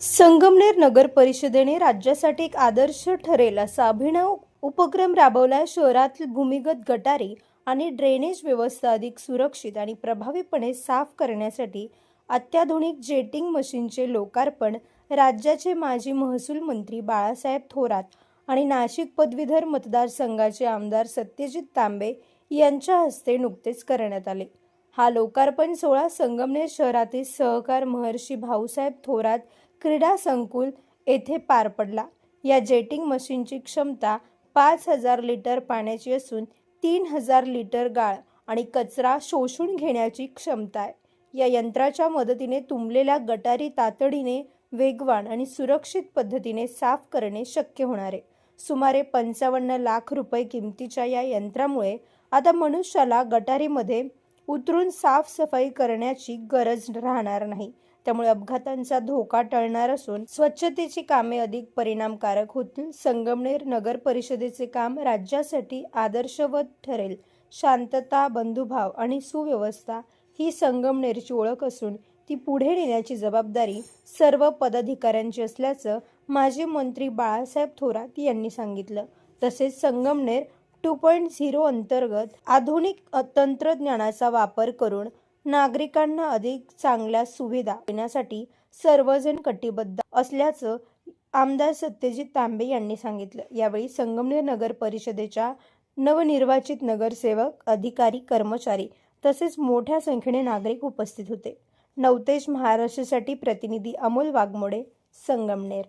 संगमनेर नगर परिषदेने राज्यासाठी एक आदर्श ठरेल असा अभिनव उपक्रम राबवला शहरातील भूमिगत गटारी आणि ड्रेनेज व्यवस्था अधिक सुरक्षित आणि प्रभावीपणे साफ करण्यासाठी अत्याधुनिक जेटिंग मशीनचे लोकार्पण राज्याचे माजी महसूल मंत्री बाळासाहेब थोरात आणि नाशिक पदवीधर मतदारसंघाचे आमदार सत्यजित तांबे यांच्या हस्ते नुकतेच करण्यात आले. हा लोकार्पण सोहळा संगमनेर शहरातील सहकार महर्षी भाऊसाहेब थोरात क्रीडा संकुल येथे पार पडला. या जेटिंग मशीनची क्षमता पाच हजार लिटर पाण्याची असून तीन हजार लिटर गाळ आणि कचरा शोषून घेण्याची क्षमता आहे. या यंत्राच्या मदतीने तुंबलेल्या गटारी तातडीने वेगवान आणि सुरक्षित पद्धतीने साफ करणे शक्य होणार आहे. सुमारे पंचावन्न लाख रुपये किमतीच्या या यंत्रामुळे आता मनुष्याला गटारीमध्ये उतरून साफसफाई करण्याची गरज राहणार नाही. त्यामुळे अपघातांचा धोका टळणार असून स्वच्छतेची कामे अधिक परिणामकारक होतील. संगमनेर नगर परिषदेचे काम राज्यासाठी आदर्शवत ठरेल. शांतता बंधुभाव आणि सुव्यवस्था ही संगमनेरची ओळख असून ती पुढे नेण्याची जबाबदारी सर्व पदाधिकाऱ्यांची असल्याचं माजी मंत्री बाळासाहेब थोरात यांनी सांगितलं. तसेच संगमनेर टू पॉईंट झिरो अंतर्गत आधुनिक तंत्रज्ञानाचा वापर करून नागरिकांना अधिक चांगल्या सुविधा देण्यासाठी सर्वजण कटिबद्ध असल्याचं आमदार सत्यजित तांबे यांनी सांगितलं. यावेळी संगमनेर नगर परिषदेच्या नवनिर्वाचित नगरसेवक अधिकारी कर्मचारी तसेच मोठ्या संख्येने नागरिक उपस्थित होते. नवतेज महाराष्ट्रासाठी प्रतिनिधी अमोल वाघमोडे संगमनेर.